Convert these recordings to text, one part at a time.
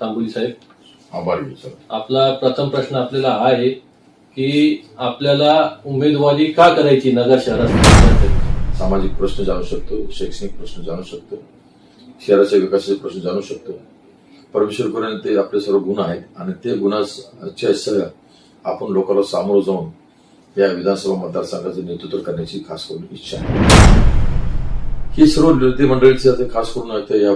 तांबुली साहेब. आभारी आहे, सर. आपला प्रथम प्रश्न आपल्याला हा आहे की आपल्याला उमेदवारी का करायची नगर शहरात सामाजिक प्रश्न जाणू शकतो शैक्षणिक प्रश्न जाणू शकतो शहराच्या विकासाचे प्रश्न जाणू शकतो. परमेश्वरपर्यंत ते आपले सर्व गुण आहेत आणि ते गुणाच्या सह आपण लोकांना सामोरं जाऊन या विधानसभा मतदारसंघाचं नेतृत्व करण्याची खास करून इच्छा आहे. ही सर्व नेते मंडळीची आता खास करून आता या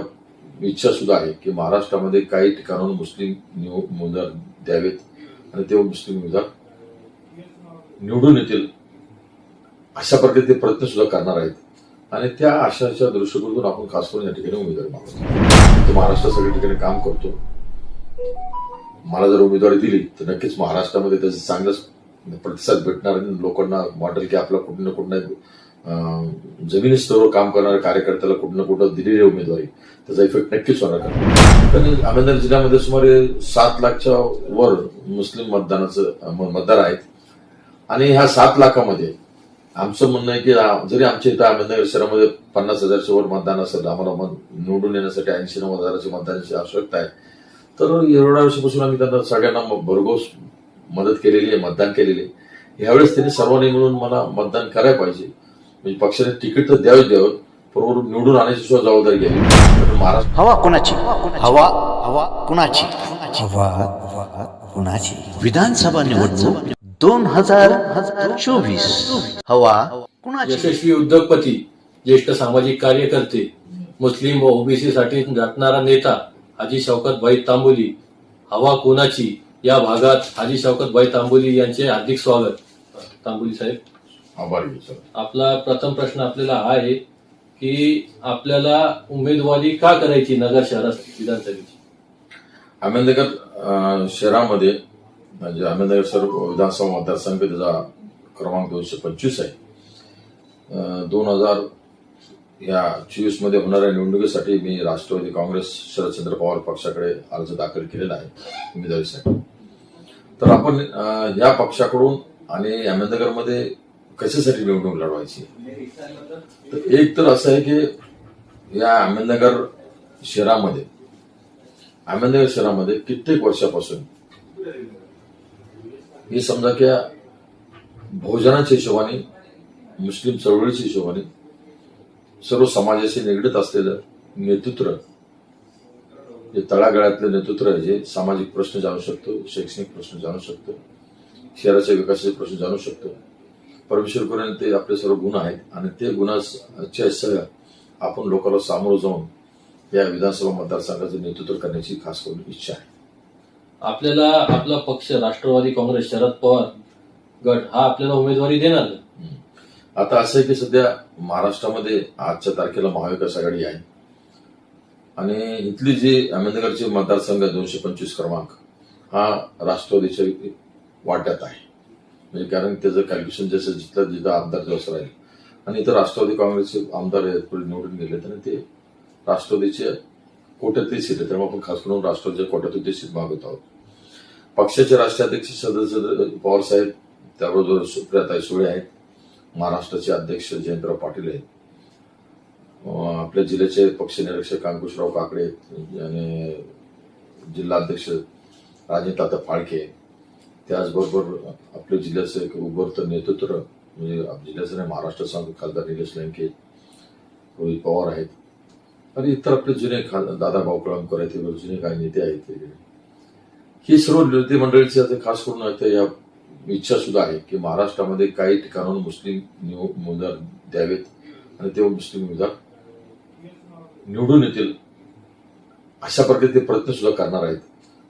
इच्छा सुद्धा आहे की महाराष्ट्रामध्ये काही ठिकाणाहून मुस्लिम उमेदवार द्यावेत. आणि ते मुस्लिम उमेदवार निवडून येतील. अशा प्रकारे ते प्रयत्न सुद्धा करणार आहेत. आणि त्या आशाच्या दृष्टिकोनातून आपण खास करून या ठिकाणी उमेदवार मागतो. तो महाराष्ट्र सगळ्या ठिकाणी काम करतो. मला जर उमेदवारी दिली तर नक्कीच महाराष्ट्रामध्ये त्याचं चांगलाच प्रतिसाद भेटणार आणि लोकांना वाटेल की आपला कुठं ना कुठं जमिनी स्तरावर काम करणाऱ्या कार्यकर्त्याला कुठं ना कुठं दिलेली उमेदवारी. त्याचा इफेक्ट नक्कीच होणार कारण पण अहमदनगर जिल्ह्यामध्ये सुमारे सात लाखच्या वर मुस्लिम मतदानाचं मतदार आहेत. आणि ह्या सात लाखामध्ये आमचं म्हणणं आहे की जरी आमच्या इथं अहमदनगर शहरामध्ये पन्नास हजारच्या वर मतदान असेल आम्हाला मत निवडून येण्यासाठी ऐंशी नव्वद हजाराच्या मतदानाची आवश्यकता आहे. तर एवढ्या वर्षापासून आम्ही त्यांना सगळ्यांना भरघोस मदत केलेली आहे मतदान केलेले आहे. यावेळेस त्यांनी सर्वांनी मिळून मला मतदान करायला पाहिजे. म्हणजे पक्षाने तिकीट तर द्यावेच द्यावं बरोबर निवडून आणण्याची सुद्धा जबाबदारी घ्यावी. महाराष्ट्र हवा कुणाची? हवा हवा कुणाची? हवा हवा कुणाची? विधानसभा निवडणूक दोन हजार चोवीस. हवा कुणाची? यशस्वी उद्योगपती ज्येष्ठ सामाजिक कार्यकर्ते मुस्लिम व ओबीसी साठी झटणारा नेता हाजी शौकत भाई तांबोली. हवा कोणाची? या भागात हाजी शौकत भाई तांबोली यांचे हार्दिक स्वागत. तांबोली साहेब. आभारी सर. आपला प्रथम प्रश्न आपल्याला हा आहे की आपल्याला उमेदवारी का करायची नगर शहरात विधानसभेची? अहमदनगर शहरामध्ये म्हणजे अहमदनगर शहर विधानसभा मतदारसंघ त्याचा क्रमांक दोनशे पंचवीस आहे. दोन हजार या चोवीसमध्ये होणाऱ्या निवडणुकीसाठी मी राष्ट्रवादी काँग्रेस शरदचंद्र पवार पक्षाकडे अर्ज दाखल केलेला आहे उमेदवारीसाठी. तर आपण या पक्षाकडून आणि अहमदनगरमध्ये कशासाठी निवडणूक लढवायची? तर एक तर असं आहे की या अहमदनगर शहरामध्ये अहमदनगर शहरामध्ये कित्येक वर्षापासून हे समजा की भोजनाच्या हिशोबाने मुस्लिम चळवळीच्या हिशोबाने सर्व समाजाशी निगडीत असलेलं नेतृत्व जे तळागाळातलं नेतृत्व आहे जे सामाजिक प्रश्न जाणू शकतो शैक्षणिक प्रश्न जाणू शकतो शहराच्या विकासाचे प्रश्न जाणू शकतो परमेश्वरपर्यंत ते आपले सर्व गुण आहेत आणि ते गुणाच्या सह आपण लोकांना सामोरं जाऊन या विधानसभा मतदारसंघाचं नेतृत्व करण्याची खास करून इच्छा आहे. आपल्याला आपला पक्ष राष्ट्रवादी काँग्रेस शरद पवार गट हा आपल्याला उमेदवारी देणार? आता असं आहे की सध्या महाराष्ट्रामध्ये आजच्या तारखेला महाविकास आघाडी आहे. आणि इथली जी अहमदनगरचे मतदारसंघ दोनशे पंचवीस क्रमांक हा राष्ट्रवादीच्या वाट्यात आहे. म्हणजे कारण त्याचं कॅल्क्युलेशन जसं जिथं जिथं आमदार जसं राहील. आणि इथं राष्ट्रवादी काँग्रेसचे आमदार आहेत, पुढे निवडून गेले आणि ते राष्ट्रवादीचे कोट्यातली सीट आहे त्यामुळे आपण खास करून राष्ट्रवादीच्या कोट्यातून ते सीट मागत आहोत. पक्षाचे राष्ट्राध्यक्ष सदस्य पवार साहेब त्याबरोबर सुप्रियाताई सुळे आहेत. महाराष्ट्राचे अध्यक्ष जयंतराव पाटील आहेत. आपल्या जिल्ह्याचे पक्ष निरीक्षक अंकुशराव काकडे आणि जिल्हा अध्यक्ष फाळके त्याचबरोबर आपल्या जिल्ह्याचं एक उभरतं नेतृत्व म्हणजे जिल्ह्याचं नाही महाराष्ट्राचा खासदार निलेश लंके रोहित पवार आहेत. आणि इतर आपले जुने खा दादा भाऊ कळमकर आहेत जुने काही नेते आहेत वगैरे ही सर्व नेते मंडळीची आता खास करून आता या इच्छा सुद्धा आहे की महाराष्ट्रामध्ये काही ठिकाणाहून मुस्लिम उमेदवार द्यावेत आणि ते मुस्लिम उमेदवार निवडून येतील अशा प्रकारे ते प्रयत्न सुद्धा करणार आहेत.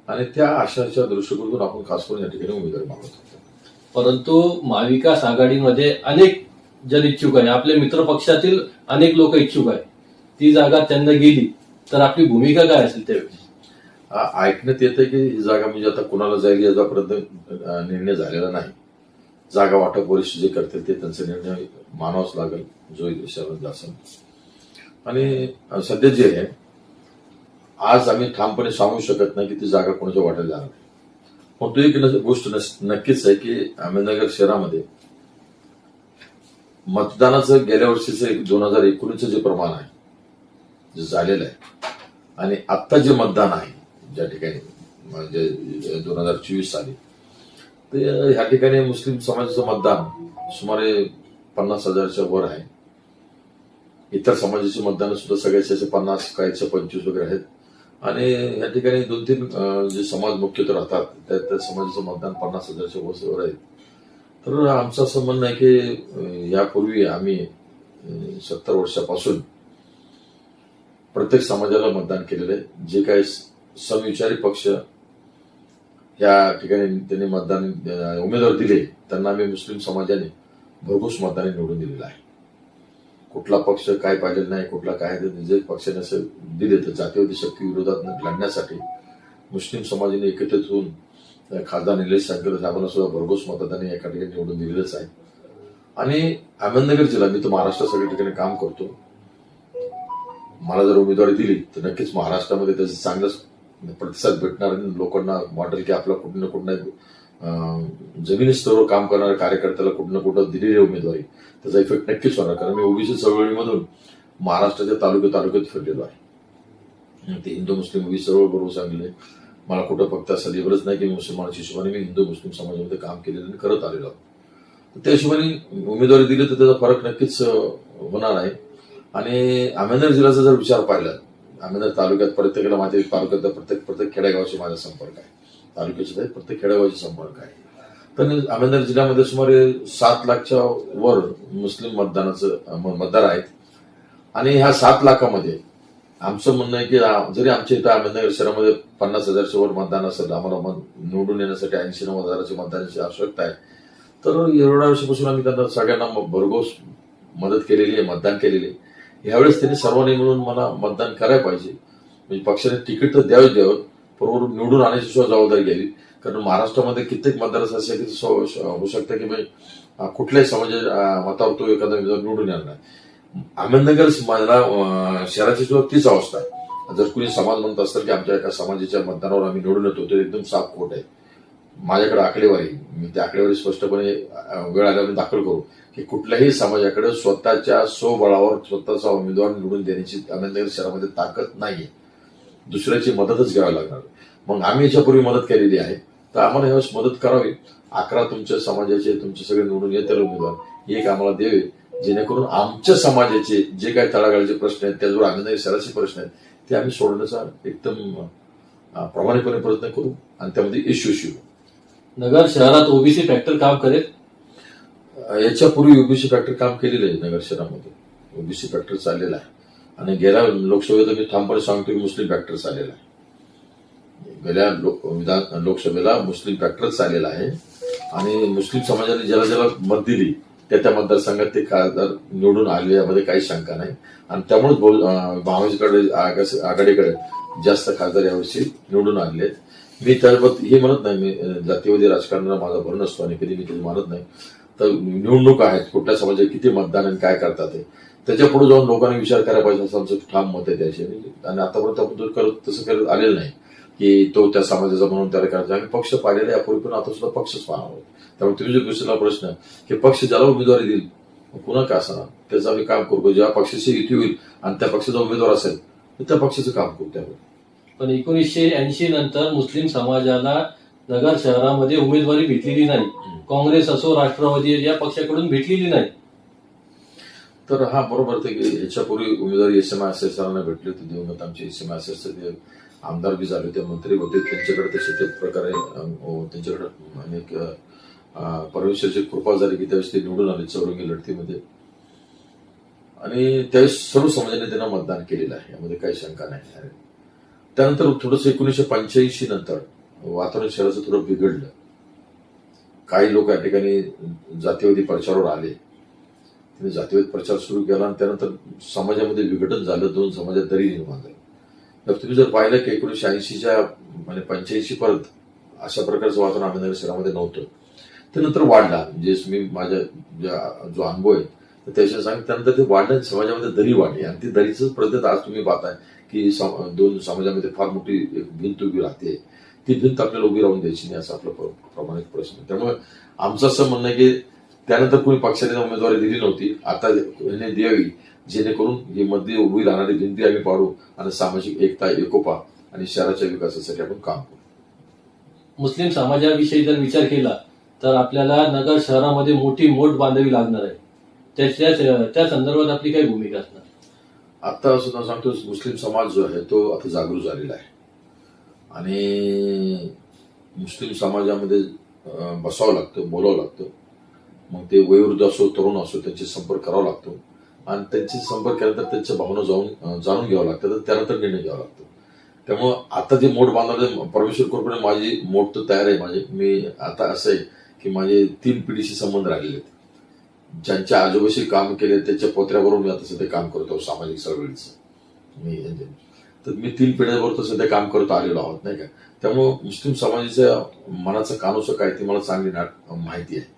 आणि त्या आशाच्या दृष्टिकोनातून आपण खास करून या ठिकाणी उमेदवारी मागवतो परंतु महाविकास आघाडीमध्ये अनेक जन इच्छुक आहे आपल्या मित्र पक्षातील अनेक लोक इच्छुक आहे ती जागा त्यांना गेली तर आपली भूमिका काय असेल त्यावेळी? ऐकण्यात येतं की ही जागा म्हणजे आता कुणाला जाईल याच्यापर्यंत अं, निर्णय झालेला नाही. जागा वाटप वरिष्ठ जे करतील ते त्यांचा निर्णय मानावाच लागेल. जो देशामध्ये असेल. आणि सध्या जे आहे आज आम्ही ठामपणे सांगू शकत नाही की ती जागा कोणाच्या वाटेला जाणार नाही. पण तो एक गोष्ट नस- नक्कीच आहे की अहमदनगर शहरामध्ये मतदानाचं गेल्या वर्षीचं दोन हजार एकोणीसचं जे प्रमाण आहे जे झालेलं आहे आणि आत्ता जे मतदान आहे ज्या ठिकाणी म्हणजे दोन हजार चोवीस साली तर ह्या ठिकाणी मुस्लिम समाजाचं मतदान सुमारे पन्नास हजारच्या वर आहे. इतर समाजाचे मतदान सुद्धा सगळ्याचे असे पन्नास काहीचे पंचवीस वगैरे आहेत. आणि या ठिकाणी दोन तीन जे समाज मुख्यतः राहतात त्या त्या समाजाचं मतदान पन्नास हजारच्या वर आहे. तर आमचं असं म्हणणं आहे की यापूर्वी आम्ही सत्तर वर्षापासून प्रत्येक समाजाला मतदान केलेलं आहे. जे काही समविचारी पक्ष या ठिकाणी त्यांनी मतदान उमेदवार दिले त्यांना आम्ही मुस्लिम समाजाने भरघोस मताने निवडून दिलेला आहे. कुठला पक्ष काय पाहिजे नाही कुठला काय ते जे पक्षाने असं दिले तर जातीवादी शक्ती विरोधात लढण्यासाठी मुस्लिम समाजाने एकत्रित होऊन खासदार निलेश सागर साहेबांना सुद्धा भरघोस मताने एका ठिकाणी निवडून दिलेलंच आहे. आणि अहमदनगर जिल्हा मी तर महाराष्ट्रात सगळ्या ठिकाणी काम करतो. मला जर उमेदवारी दिली तर नक्कीच महाराष्ट्रामध्ये त्याचं चांगलंच प्रतिसाद भेटणार आणि लोकांना वाटेल की आपला कुठं ना कुठं जमिनी स्तरावर काम करणाऱ्या कार्यकर्त्याला कुठं ना कुठं दिलेली उमेदवारी. त्याचा इफेक्ट नक्कीच होणार कारण मी ओबीसी चळवळीमधून महाराष्ट्राच्या तालुक्या तालुक्यात फिरलेलो आहे. ते हिंदू मुस्लिम ओबीसी चळवळ बरोबर सांगितले मला कुठं फक्त असं लेवलच नाही की मुसलमानाच्या हिशोबाने मी हिंदू मुस्लिम समाजामध्ये काम केलेलं आणि करत आलेलो आहोत त्या हिशोबाने उमेदवारी दिली तर त्याचा फरक नक्कीच होणार आहे. आणि अहमदनगर जिल्ह्याचा जर विचार पाहिला अहमदनगर तालुक्यात प्रत्येकाला माझ्या आहे, तालुक्यात प्रत्येक प्रत्येक खेडेगावाशी माझा संपर्क आहे. तालुक्याचे नाही प्रत्येक खेडेगावाशी संपर्क आहे. तर अहमदनगर जिल्ह्यामध्ये सुमारे सात लाखच्या वर मुस्लिम मतदानाचं मतदार आहेत. आणि ह्या सात लाखामध्ये आमचं म्हणणं आहे की जरी आमच्या इथं अहमदनगर शहरामध्ये पन्नास हजारच्या वर मतदान असेल आम्हाला मत निवडून येण्यासाठी ऐंशी नव्वद हजाराची मतदानाची आवश्यकता आहे. तर एवढ्या वर्षापासून आम्ही त्यांना सगळ्यांना भरघोस मदत केलेली आहे मतदान केलेली आहे. यावेळेस त्यांनी सर्वांनी मिळून मला मतदान करायला पाहिजे. म्हणजे पक्षाने तिकीट तर द्यावेच द्यावं बरोबर निवडून आणण्याची सुद्धा जबाबदारी घ्यावी. कारण महाराष्ट्रामध्ये कित्येक मतदार असे की सो- होऊ शकतं की म्हणजे कुठल्याही समाजाच्या मतावर तो एखादा निवडून येणार नाही. अहमदनगर शहराची सुद्धा तीच अवस्था आहे. जर कुणी समाज म्हणत असतं की आमच्या एका समाजाच्या मतदानावर आम्ही निवडून येतो तर एकदम साफ खोट आहे. माझ्याकडे आकडेवारी मी त्या आकडेवारी स्पष्टपणे वेळ आल्यावर दाखल करू की कुठल्याही समाजाकडे स्वतःच्या स्वबळावर स्वतःचा उमेदवार निवडून देण्याची अहमदनगर शहरामध्ये ताकद नाहीये. दुसऱ्याची मदतच घ्यावी लागणार. मग आम्ही याच्यापूर्वी मदत केलेली आहे. तर आम्हाला यावेळेस मदत करावी. अकरा तुमच्या समाजाचे तुमचे सगळे निवडून येतील उमेदवार. एक आम्हाला द्यावे. जेणेकरून आमच्या समाजाचे जे काही तळागाळाचे प्रश्न आहेत त्याचबरोबर अहमदनगर शहराचे प्रश्न आहेत ते आम्ही सोडवण्याचा एकदम प्रामाणिकपणे प्रयत्न करू आणि त्यामध्ये यशस्वी होऊ. नगर शहरात ओबीसी फॅक्टर काम करेल? याच्यापूर्वी ओबीसी फॅक्टर काम केलेलं आहे नगर शहरामध्ये. ओबीसी फॅक्टर चाललेला आहे. आणि गेल्या लोकसभेत मी ठामपणे सांगतो की मुस्लिम फॅक्टर आलेला आहे. गेल्या विधान लोकसभेला मुस्लिम फॅक्टर चाललेला आहे. आणि मुस्लिम समाजाने ज्याला ज्याला मत दिली त्या त्या मतदारसंघात ते खासदार निवडून आले यामध्ये काही शंका नाही. आणि त्यामुळेच बोल अं, आघाडीकडे जास्त खासदार यावर्षी निवडून आलेले आहेत. मी त्याबाबत हे म्हणत नाही मी जातीवादी राजकारणाला माझा भर नसतो आणि कधी मी ते मानत नाही. तर निवडणूक आहेत कुठल्या समाजात किती मतदान आणि काय करतात ते. त्याच्या पुढे जाऊन लोकांनी विचार करायला पाहिजे असं आमचं ठाम मत आहे त्याचे. आणि आतापर्यंत आपण करत तसं करत आलेलं नाही की तो त्या समाजाचा म्हणून त्याला करायचा. आम्ही पक्ष पाहिलेला यापूर्वी पण आता सुद्धा पक्षच पाहणार आहोत. त्यामुळे तुम्ही जो क्वेश्चनला प्रश्न की पक्ष ज्याला उमेदवारी देईल कुणा का असणार? त्याचं आम्ही काम करू. जेव्हा पक्षाची युती होईल आणि त्या पक्षाचा उमेदवार असेल तर त्या पक्षाचं काम करू त्यावेळी पण एकोणीसशे ऐंशी नंतर मुस्लिम समाजाला नगर शहरामध्ये उमेदवारी भेटलेली नाही. काँग्रेस असो राष्ट्रवादी या पक्षाकडून भेटलेली नाही. तर हा बरोबर ते की याच्यापूर्वी उमेदवारी एस एम आय सरांना भेटली होती दिवंगत आमचे एस एम आय ते आमदार बी झाले होते मंत्री होते त्यांच्याकडे तसे ते प्रकारे हो, त्यांच्याकडे अनेक परमेश्वरची कृपा झाली की त्यावेळेस ते निवडून आले चौरंगी लढतीमध्ये. आणि त्यावेळेस सर्व समाजाने त्यांना मतदान केलेलं आहे यामध्ये काही शंका नाही. त्यानंतर थोडंसं एकोणीसशे पंच्याऐंशी नंतर वातावरण शहराचं थोडं बिघडलं. काही लोक या ठिकाणी जातीवादी प्रचारावर आले. त्यांनी जातीवाद प्रचार सुरू केला आणि त्यानंतर समाजामध्ये विघटन झालं दोन समाजात दरी निर्माण झाली. तर तुम्ही जर पाहिलं की एकोणीसशे ऐंशीच्या म्हणजे पंच्याऐंशी पर्यंत अशा प्रकारचं वातावरण अहमदनगर शहरामध्ये नव्हतं. त्यानंतर वाढला. म्हणजे मी माझ्या ज्या- जो अनुभव आहे तर त्याच्या सांग त्यानंतर ते वाढलं आणि समाजामध्ये दरी वाढली. आणि ती दरीच पद्धत आज तुम्ही पाहताय की दोन समाजामध्ये फार मोठी एक भिंत उभी राहते. ती भिंत आपल्याला उभी राहून द्यायची नाही असा आपला प्र- प्रामाणिक प्रश्न आहे. त्यामुळे आमचं असं म्हणणं आहे की त्यानंतर कोणी पक्षाने उमेदवारी दिली नव्हती. आता द्यावी जेणेकरून ही मध्ये उभी राहणारी भिंती आम्ही पाडू आणि सामाजिक एकता एकोपा आणि शहराच्या विकासासाठी आपण काम करू. मुस्लिम समाजाविषयी जर विचार केला तर आपल्याला नगर शहरामध्ये मोठी मोठ बांधावी लागणार आहे. त्या संदर्भात आपली काय भूमिका असणार? आता सुद्धा सांगतो मुस्लिम समाज जो आहे तो आता जागृत झालेला आहे. आणि मुस्लिम समाजामध्ये बसावं लागतं बोलावं लागतं. मग ते वयोवृद्ध असो तरुण असो त्यांचे संपर्क करावा लागतो. आणि त्यांचे संपर्क केल्यानंतर त्यांच्या भावना जाऊन जाणून घ्यावं लागतं. तर त्यानंतर निर्णय घ्यावा लागतो. त्यामुळं आता जे मोठ बांधणारे परमेश्वर कृपेने माझी मोठ तर तयार आहे. माझे मी आता असं आहे की माझे तीन पिढीशी संबंध राहिलेले आहेत. ज्यांच्या आजोबाशी काम केले त्याच्या पत्र्यावरून मी आता सध्या काम करतो सामाजिक चळवळीचं. मी म्हणजे, तर मी तीन पिढ्यांबरोबर तर सध्या काम करत आलेलो आहोत नाही का? त्यामुळं मुस्लिम समाजाच्या मनाचं कानोसं काय ते मला चांगली नाट माहिती आहे.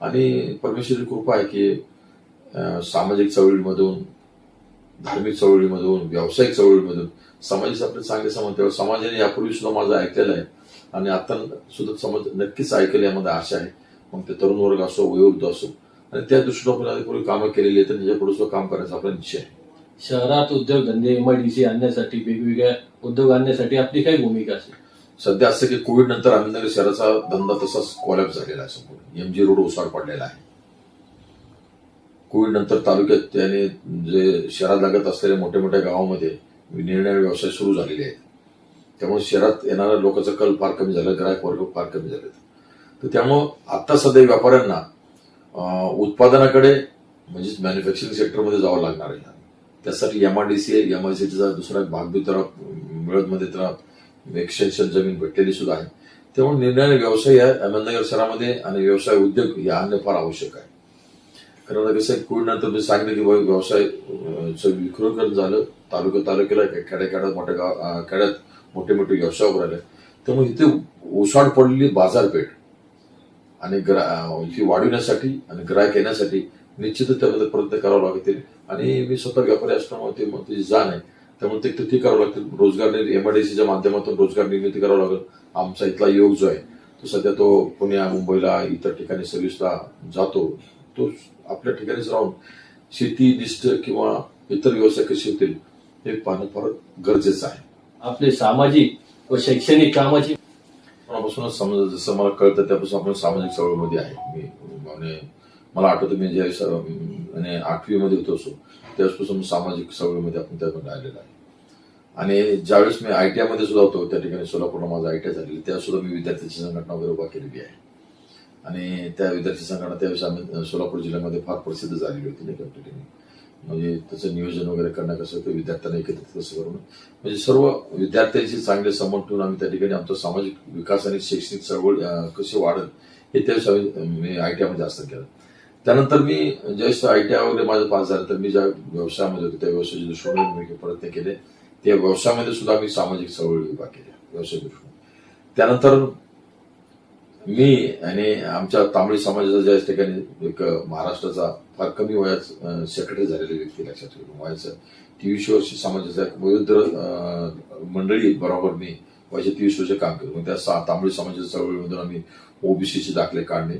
आणि परमेश्वरी कृपा आहे की सामाजिक चळवळीमधून धार्मिक चळवळीमधून व्यावसायिक चळवळीमधून समाजाचे आपले चांगले संबंध तेव्हा समाजाने यापूर्वी सुद्धा माझं ऐकलेलं आहे. आणि आता सुद्धा समाज नक्कीच ऐकेल यामध्ये आशा आहे. मग ते तरुण वर्ग असो वयोवृद्ध असो. आणि त्या दृष्टीने आपण कामं केलेली आहेत तर याच्यापुढे सुद्धा काम करायचा आपला निश्चय आहे. शहरात उद्योगधंदे एमआयडीसी आणण्यासाठी वेगवेगळ्या उद्योग आणण्यासाठी आपली काय भूमिका असेल. सध्या असं की कोविड नंतर अहमदनगर शहराचा धंदा तसाच कॉलॅप झालेला आहे संपूर्ण एमजी रोड ओसाड पडलेला आहे. कोविड नंतर तालुक्यात त्याने जे शहरात लागत असलेल्या मोठ्या मोठ्या गावामध्ये निर्णय व्यवसाय सुरू झालेले आहेत. त्यामुळे शहरात येणाऱ्या लोकांचा कल फार कमी झाला ग्राहक वर्ग फार कमी झाले तर त्यामुळं आता सध्या व्यापाऱ्यांना उत्पादनाकडे म्हणजेच मॅन्युफॅक्चरिंग सेक्टरमध्ये जावं लागणार आहे. त्यासाठी एमआरडीसी एम आय सीचा दुसरा भाग बी मिळत मध्ये त्याला जमीन भेटलेली सुद्धा आहे. त्यामुळे निर्णय व्यवसाय या अहमदनगर शहरामध्ये आणि व्यवसाय उद्योग या आणणं फार आवश्यक आहे. कारण आता कसं कोविड नंतर मी सांगितलं की बाबा व्यवसाय अं, विखुरीकरण झालं तालुका तालुक्याला खेड्याखेड्यात मोठ्या गाव खेड्यात मोठे मोठे व्यवसाय उभे राहिले. त्यामुळे इथे ओसाड पडलेली बाजारपेठ आणि ग्रा ही वाढविण्यासाठी आणि ग्राहक येण्यासाठी निश्चितच त्यामध्ये प्रयत्न करावे लागतील. आणि मी स्वतः व्यापारी असल्यामुळे ते मग त्याची जाण आहे. त्यामुळे ते कृती करावं लागतील? रोजगार एमआयडीसीच्या माध्यमातून रोजगार निर्मिती करावं लागेल. आमचा इथला योग जो आहे तो सध्या तो पुण्या मुंबईला इतर ठिकाणी सर्व्हिसला जातो. तो आपल्या ठिकाणीच राहून शेतीनिष्ठ किंवा इतर व्यवसाय कसे होतील हे पाहणं फार गरजेचं आहे. आपले सामाजिक व शैक्षणिक कामाची मनापासूनच समज जसं मला कळतं त्यापासून आपण सामाजिक चळवळीमध्ये आहे. मी म्हणजे मला आठवतं मी म्हणजे आठवीमध्ये होतो असो त्यावेळेसपासून सामाजिक चळवळीमध्ये आपण त्यातून राहिलेलो आहे. आणि ज्यावेळेस मी आय टी मध्ये सुद्धा होतो त्या ठिकाणी सोलापूरला माझं आय टी झालेली त्या सुद्धा मी विद्यार्थ्यांची संघटना वगैरे उभा केलेली आहे. आणि त्या विद्यार्थी संघटना त्यावेळेस आम्ही सोलापूर जिल्ह्यामध्ये फार प्रसिद्ध झालेली होती एका ठिकाणी. म्हणजे त्याचं नियोजन वगैरे करणं कसं ते विद्यार्थ्यांना एकत्रित कसं करून. म्हणजे सर्व विद्यार्थ्यांशी चांगले संबंध ठेवून आम्ही त्या ठिकाणी आमचा सामाजिक विकास आणि शैक्षणिक चळवळ कशी वाढेल हे त्यावेळेस आम्ही मी आय टी आयमध्ये असं केलं. त्यानंतर मी ज्यावेळेस आय टी आय वगैरे माझं पास झालं तर मी ज्या व्यवसायामध्ये होतो त्या व्यवसायाच्या दृष्टीने मी प्रयत्न केले त्या व्यवसायामध्ये सुद्धा आम्ही सामाजिक चळवळी उभा केल्या व्यवसाय दृष्टीने त्यानंतर मी आणि आमच्या तांबडी समाजाचा ज्या ठिकाणी एक महाराष्ट्राचा फार कमी वयात सेक्रेटरी झालेली व्यक्ती लक्षात ठेवून वयाचं तेवीस वर्ष समाजाचा एक वयोद्ध मंडळी बरोबर मी वयाच्या तेवीस वर्ष काम केलं. मग त्या सा- तांबडी समाजाच्या चळवळीमधून आम्ही ओबीसीचे दाखले काढणे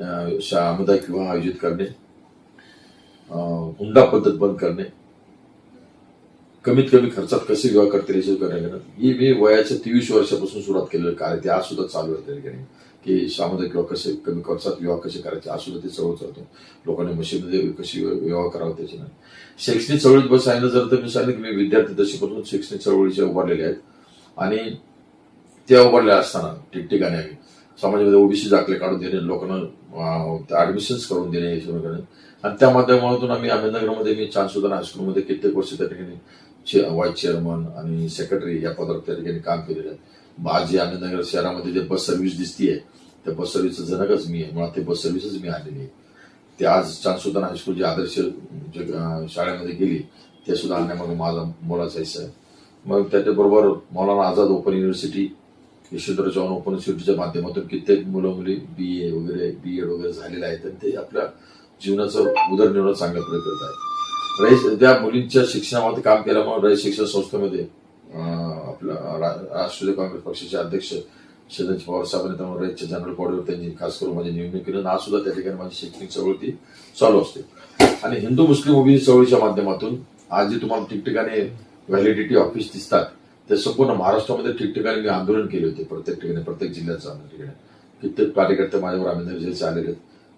अं, सामुदायिक विवाह आयोजित करणे हुंडा पद्धत बंद करणे कमीत कमी खर्चात कसे विवाह करतील याचे करणे ही मी वयाच्या तेवीस वर्षापासून सुरुवात केलेलं कार्य ते आज सुद्धा चालू आहे त्या ठिकाणी की सामुदायिक विवाह कसे कमी खर्चात विवाह कसे करायचे आज सुद्धा ते चळवळ चालतो. लोकांनी मशीनमध्ये कशी विवाह करावा त्याचे नाही. शैक्षणिक चळवळीत बस सांगितलं जर तर मी सांगितलं की मी विद्यार्थी दशेपासून शैक्षणिक चळवळीच्या उभारलेले आहेत. आणि त्या उभारल्या असताना ठिकठिकाणी आम्ही समाजामध्ये ओबीसी दाखले काढून देणे लोकांना ऍडमिशन्स करून देणे हे सगळं आणि त्या माध्यमातून आम्ही अहमदनगरमध्ये मी चांदसुधान हायस्कूलमध्ये कित्येक वर्ष त्या ठिकाणी व्हाईस चेअरमन आणि सेक्रेटरी या पदावर त्या ठिकाणी काम केलेलं आहे. आज जे अहमदनगर शहरामध्ये जे बस सर्व्हिस दिसतीये त्या बस सर्व्हिसचं जनकच मी आहे. मुळात ते बस सर्व्हिसच मी आलेली आहे. ते आज चांदसुधान हायस्कूल जे आदर्श शाळेमध्ये गेली ते सुद्धा आणण्यामागे माझा मोलाचा हिस्सा आहे. मग त्याच्याबरोबर Maulana Azad open university Yashwantrao Chavan open युनिव्हर्सिटीच्या माध्यमातून कित्येक मुलं मुली बी ए वगैरे बी एड वगैरे झालेले आहेत आणि ते आपल्या जीवनाचं उदरनिर्वाह चांगल्या प्रकारे करत आहेत. रईस त्या मुलींच्या शिक्षणामध्ये काम केल्यामुळे रईस शिक्षण संस्थेमध्ये आपला आपलं राष्ट्रवादी काँग्रेस पक्षाचे अध्यक्ष शरद पवार साहेबांनी त्यामुळे रईसच्या जनरल बॉडीवर त्यांनी खास करून माझी नेमणूक केली. आणि आज सुद्धा त्या ठिकाणी माझी शैक्षणिक चळवळ ती चालू असते. आणि हिंदू मुस्लिम उभी चळवळीच्या माध्यमातून आज जे तुम्हाला ठिकठिकाणी व्हॅलिडिटी ऑफिस दिसतात ते संपूर्ण महाराष्ट्रामध्ये ठिकठिकाणी मी आंदोलन केले होते प्रत्येक ठिकाणी प्रत्येक जिल्ह्याचं आंदोलन ठिकाणी कित्येक कार्यकर्ते माझ्यावर आम्ही आलेले आहेत.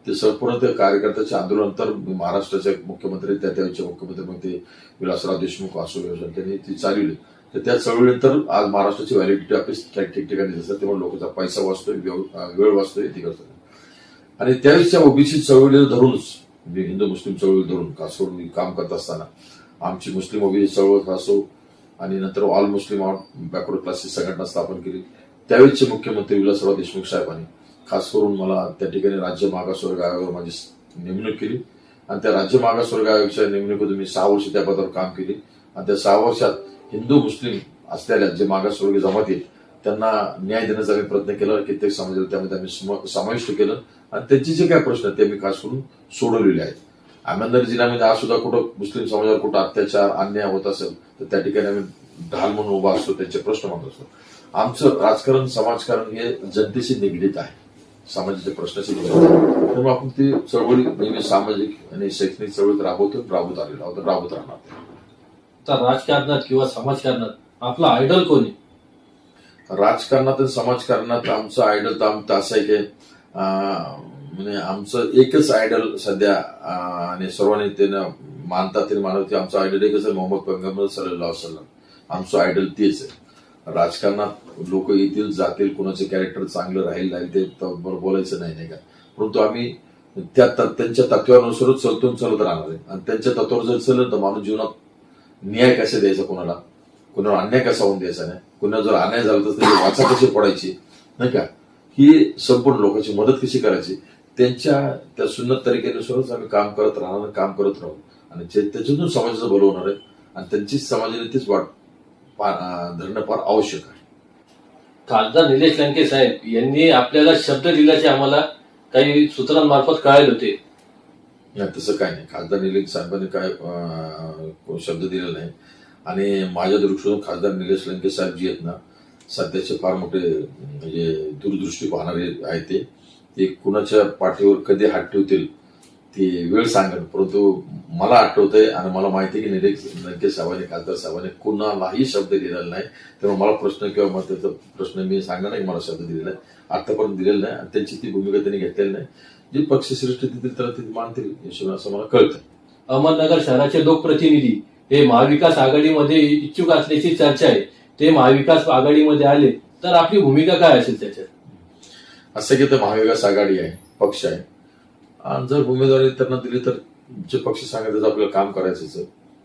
ते संपूर्ण ते कार्यकर्त्याचे आंदोलनानंतर मी महाराष्ट्राचे मुख्यमंत्री त्या त्यावेळेचे मुख्यमंत्री मग ते विलासराव देशमुख असो योजना त्यांनी ती चालवली. तर त्या चळवळीनंतर आज महाराष्ट्राची व्हॅलिडिटी ऑफिस ठिकठिकाणी दिसतात तेव्हा लोकांचा पैसा वाचतोय वेळ वाचतोय ती करतात. आणि त्यावेळेसच्या ओबीसी चळवळीला धरूनच हिंदू मुस्लिम चळवळी धरून खास करून काम करत असताना आमची मुस्लिम ओबीसी चळवळ असो आणि नंतर ऑल मुस्लिम बॅकवर्ड क्लासेस संघटना स्थापन केली. त्यावेळेचे मुख्यमंत्री विलासराव देशमुख साहेबांनी. खास करून मला त्या ठिकाणी राज्य मागासवर्ग आयोगावर माझी नेमणूक केली. आणि त्या राज्य मागासवर्ग आयोगाच्या नेमणुकीतून मी सहा वर्ष त्या पदावर काम केले. आणि त्या सहा वर्षात हिंदू मुस्लिम असलेल्या जे मागासवर्गीय जमाती त्यांना न्याय देण्याचा आम्ही प्रयत्न केला. कित्येक समाजाला त्यामध्ये आम्ही सम- समाविष्ट केलं. आणि त्यांचे जे काय प्रश्न ते मी खास करून सोडवलेले आहेत. अहमदनगर जिल्ह्यामध्ये आज सुद्धा कुठं मुस्लिम समाजावर कुठं अत्याचार अन्याय होत असेल तर त्या ठिकाणी आम्ही ढाल म्हणून उभा असतो त्यांचे प्रश्न मांडत असतो. आमचं राजकारण समाजकारण हे जनतेशी निगडीत आहे. समाजाच्या प्रश्नाशी निगडीत आहे त्यामुळे आपण ती चळवळी नेहमी सामाजिक आणि शैक्षणिक चळवळीत राबवतो राबवत आलेलो आहोत राबवत राहणार तर राजकारणात किंवा समाजकारणात आपला आयडल कोण आहे? राजकारणात आणि समाजकारणात आमचं आयडल तर आमचं असं आहे. की म्हणजे आमचं एकच आयडल सध्या आणि सर्वांनी त्यानं मानतात आणि मानतात की आमचं आयडल एकच आहे मोहम्मद पैगंबर सल्ला अलैहि आमचं आयडल तेच आहे. राजकारणात लोक येतील जातील कोणाचे कॅरेक्टर चांगलं राहील नाही ते बरोबर बोलायचं नाही नाही का? परंतु आम्ही त्या त्यांच्या तत्वानुसारच चलतून चलत चालत राहणार आहे. आणि त्यांच्या तत्वावर जर चाललं तर माणूस जीवनात न्याय कसा द्यायचा कोणाला? कोणावर अन्याय कसा होऊन द्यायचा नाही? कोणाला जर अन्याय झाला तर त्याची वाचा कशी पडायची? नाही का? ही संपूर्ण लोकांची मदत कशी करायची? त्यांच्या त्या सुन्नत तरीकेनुसारच आम्ही काम करत राहणार काम करत राहू. आणि त्याच्यातून समाजाचं भलं होणार आहे आणि त्यांची समाजाने तीच वाट धरणं फार आवश्यक आहे. खासदार निलेश लंके साहेब यांनी आपल्याला शब्द दिल्याचे आम्हाला काही सूत्रांमार्फत कळाले होते. नाही, तसं काय नाही. खासदार निलेश साहेबांनी काय शब्द दिलेला नाही. आणि माझ्या दृष्टीतून खासदार निलेश लंके साहेब जी आहेत ना सध्याचे फार मोठे म्हणजे दूरदृष्टी पाहणारे आहेत ते. ते कुणाच्या पाठीवर कधी हात ठेवतील ती वेळ सांगेल परंतु मला आठवतंय आणि मला माहिती आहे की निलेश लंके साहेबांनी खासदार साहेबांनी कुणालाही शब्द दिलेला नाही. त्यामुळे मला प्रश्न किंवा मग त्याचा प्रश्न मी सांगणार नाही मला शब्द दिलेला आहे आतापर्यंत दिलेला नाही आणि त्यांची ती भूमिका त्यांनी घेतलेली नाही. जी पक्षश्रेष्ठ देतील त्याला ती मानतील हिशोबाने असं मला कळतं अहमदनगर शहराचे लोकप्रतिनिधी हे महाविकास आघाडीमध्ये इच्छुक असल्याची चर्चा आहे. ते महाविकास आघाडीमध्ये आले तर आपली भूमिका काय असेल त्याच्यात? असं की तर महाविकास आघाडी आहे पक्ष आहे. आणि जर उमेदवारी त्यांना दिली तर जे पक्ष सांगायचं आपल्याला काम करायचं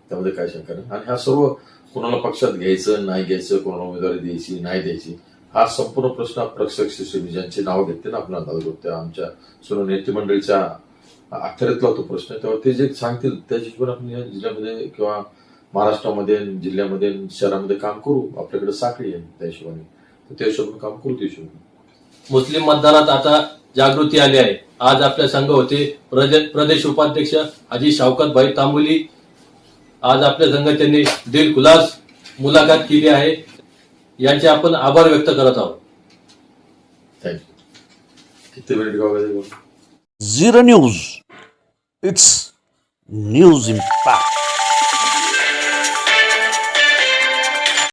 त्यामध्ये काय शंका नाही. आणि हा सर्व कोणाला पक्षात घ्यायचं नाही घ्यायचं कोणाला उमेदवारी द्यायची नाही द्यायची हा संपूर्ण प्रश्न प्रत्यक्ष श्रेणी ज्यांची नावं घेते ना आपण अंदाज आमच्या सर्व नेतेमंडळीच्या अखेरीतला तो प्रश्न आहे. तेव्हा ते जे सांगतील त्याच्या आपण या जिल्ह्यामध्ये किंवा महाराष्ट्रामध्ये जिल्ह्यामध्ये शहरामध्ये काम करू. आपल्याकडे साखळी आहे त्या हिशोबाने. त्या हिशोबाने काम करू त्या हिशोबाने. मुस्लिम मतदारात आता जागृती आली आहे. आज आपल्या संघ होते प्रदेश उपाध्यक्ष हाजी शौकत भाई तांबुली. आज आपल्या संघ त्यांनी दिल खुलास मुलाखत केली आहे. यांचे आपण आभार व्यक्त करत आहोत. Zero news it's news impact